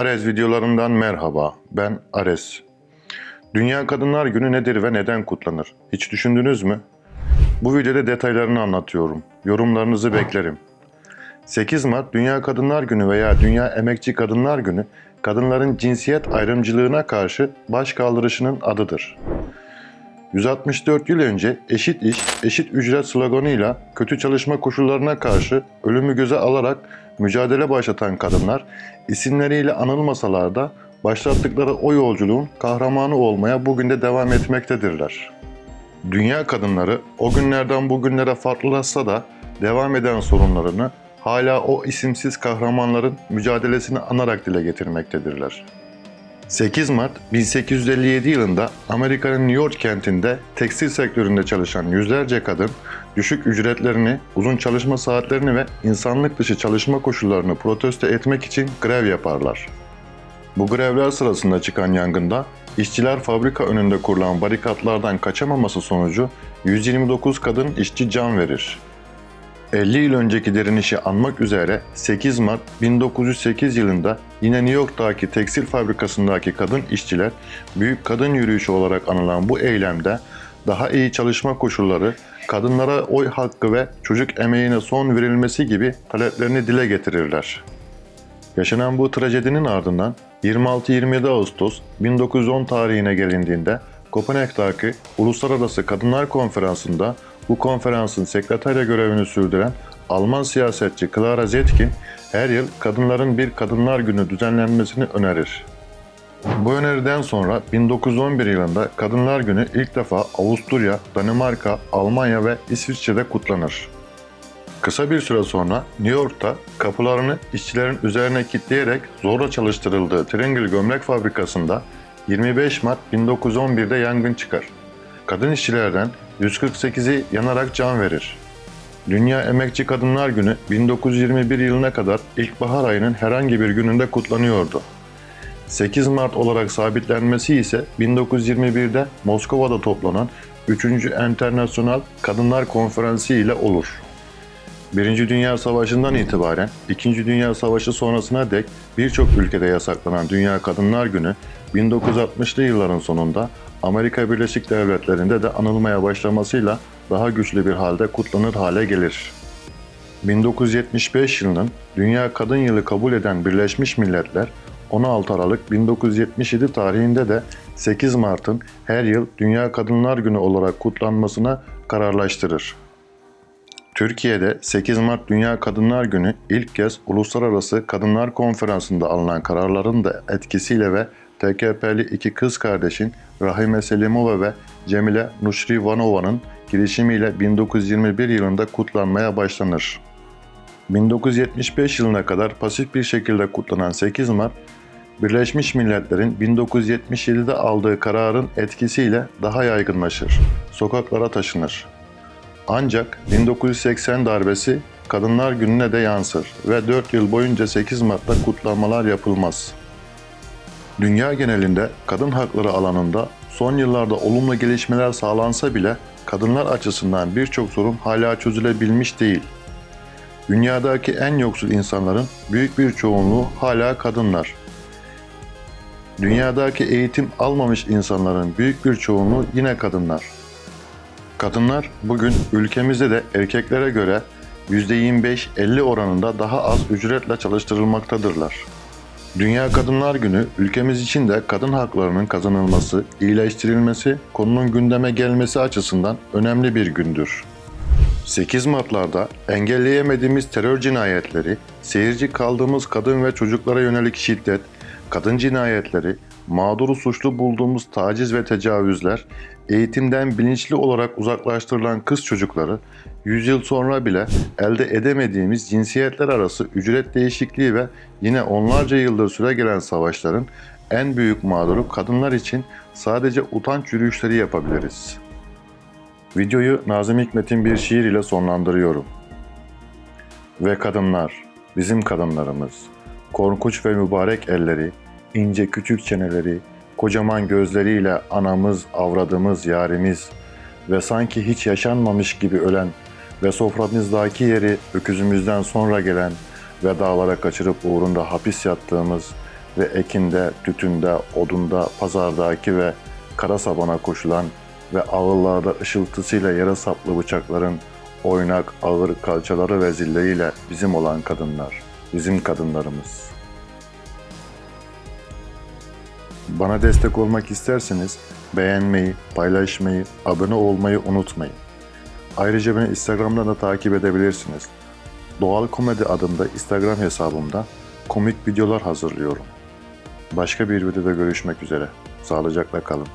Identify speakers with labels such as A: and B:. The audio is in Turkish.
A: Arez videolarından merhaba. Ben Arez. Dünya Kadınlar Günü nedir ve neden kutlanır? Hiç düşündünüz mü? Bu videoda detaylarını anlatıyorum. Yorumlarınızı beklerim. 8 Mart Dünya Kadınlar Günü veya Dünya Emekçi Kadınlar Günü, kadınların cinsiyet ayrımcılığına karşı baş kaldırışının adıdır. 164 yıl önce eşit iş, eşit ücret sloganıyla kötü çalışma koşullarına karşı ölümü göze alarak mücadele başlatan kadınlar isimleriyle anılmasalar da başlattıkları o yolculuğun kahramanı olmaya bugün de devam etmektedirler. Dünya kadınları o günlerden bugünlere farklılaşsa da devam eden sorunlarını hala o isimsiz kahramanların mücadelesini anarak dile getirmektedirler. 8 Mart 1857 yılında Amerika'nın New York kentinde tekstil sektöründe çalışan yüzlerce kadın düşük ücretlerini, uzun çalışma saatlerini ve insanlık dışı çalışma koşullarını protesto etmek için grev yaparlar. Bu grevler sırasında çıkan yangında işçiler fabrika önünde kurulan barikatlardan kaçamaması sonucu 129 kadın işçi can verir. 50 yıl önceki direnişi anmak üzere 8 Mart 1908 yılında yine New York'taki tekstil fabrikasındaki kadın işçiler Büyük Kadın Yürüyüşü olarak anılan bu eylemde daha iyi çalışma koşulları, kadınlara oy hakkı ve çocuk emeğine son verilmesi gibi taleplerini dile getirirler. Yaşanan bu trajedinin ardından 26-27 Ağustos 1910 tarihine gelindiğinde Kopenhag'daki Uluslararası Kadınlar Konferansı'nda bu konferansın sekreterya görevini sürdüren Alman siyasetçi Clara Zetkin her yıl kadınların bir Kadınlar Günü düzenlenmesini önerir. Bu öneriden sonra 1911 yılında Kadınlar Günü ilk defa Avusturya, Danimarka, Almanya ve İsviçre'de kutlanır. Kısa bir süre sonra New York'ta kapılarını işçilerin üzerine kilitleyerek zorla çalıştırıldığı Triangle Gömlek Fabrikası'nda 25 Mart 1911'de yangın çıkar. Kadın işçilerden 148'i yanarak can verir. Dünya Emekçi Kadınlar Günü 1921 yılına kadar ilkbahar ayının herhangi bir gününde kutlanıyordu. 8 Mart olarak sabitlenmesi ise 1921'de Moskova'da toplanan 3. Enternasyonal Kadınlar Konferansı ile olur. Birinci Dünya Savaşı'ndan itibaren İkinci Dünya Savaşı sonrasına dek birçok ülkede yasaklanan Dünya Kadınlar Günü 1960'lı yılların sonunda Amerika Birleşik Devletleri'nde de anılmaya başlamasıyla daha güçlü bir halde kutlanır hale gelir. 1975 yılının Dünya Kadın Yılı kabul eden Birleşmiş Milletler 16 Aralık 1977 tarihinde de 8 Mart'ın her yıl Dünya Kadınlar Günü olarak kutlanmasına kararlaştırır. Türkiye'de 8 Mart Dünya Kadınlar Günü ilk kez Uluslararası Kadınlar Konferansı'nda alınan kararların da etkisiyle ve TKP'li iki kız kardeşin Rahime Selimova ve Cemile Nuşrivanova'nın girişimiyle 1921 yılında kutlanmaya başlanır. 1975 yılına kadar pasif bir şekilde kutlanan 8 Mart, Birleşmiş Milletler'in 1977'de aldığı kararın etkisiyle daha yaygınlaşır, sokaklara taşınır. Ancak 1980 darbesi Kadınlar Günü'ne de yansır ve 4 yıl boyunca 8 Mart'ta kutlamalar yapılmaz. Dünya genelinde kadın hakları alanında son yıllarda olumlu gelişmeler sağlansa bile kadınlar açısından birçok sorun hala çözülebilmiş değil. Dünyadaki en yoksul insanların büyük bir çoğunluğu hala kadınlar. Dünyadaki eğitim almamış insanların büyük bir çoğunluğu yine kadınlar. Kadınlar bugün ülkemizde de erkeklere göre %25-50 oranında daha az ücretle çalıştırılmaktadırlar. Dünya Kadınlar Günü ülkemiz için de kadın haklarının kazanılması, iyileştirilmesi, konunun gündeme gelmesi açısından önemli bir gündür. 8 Mart'larda engelleyemediğimiz terör cinayetleri, seyirci kaldığımız kadın ve çocuklara yönelik şiddet, kadın cinayetleri, mağduru suçlu bulduğumuz taciz ve tecavüzler, eğitimden bilinçli olarak uzaklaştırılan kız çocukları, 100 yıl sonra bile elde edemediğimiz cinsiyetler arası ücret değişikliği ve yine onlarca yıldır süre gelen savaşların en büyük mağduru kadınlar için sadece utanç yürüyüşleri yapabiliriz. Videoyu Nazım Hikmet'in bir şiir ile sonlandırıyorum. Ve kadınlar, bizim kadınlarımız, korkunç ve mübarek elleri, ince küçük çeneleri, kocaman gözleriyle anamız, avradımız, yarimiz ve sanki hiç yaşanmamış gibi ölen ve soframızdaki yeri öküzümüzden sonra gelen ve dağlara kaçırıp uğrunda hapis yattığımız ve ekinde, tütünde, odunda, pazardaki ve kara sabana koşulan ve ağıllarda ışıltısıyla yere saplı bıçakların oynak, ağır kalçaları ve zilleriyle bizim olan kadınlar, bizim kadınlarımız. Bana destek olmak isterseniz beğenmeyi, paylaşmayı, abone olmayı unutmayın. Ayrıca beni Instagram'dan da takip edebilirsiniz. Doğal Komedi adında Instagram hesabımda komik videolar hazırlıyorum. Başka bir videoda görüşmek üzere. Sağlıcakla kalın.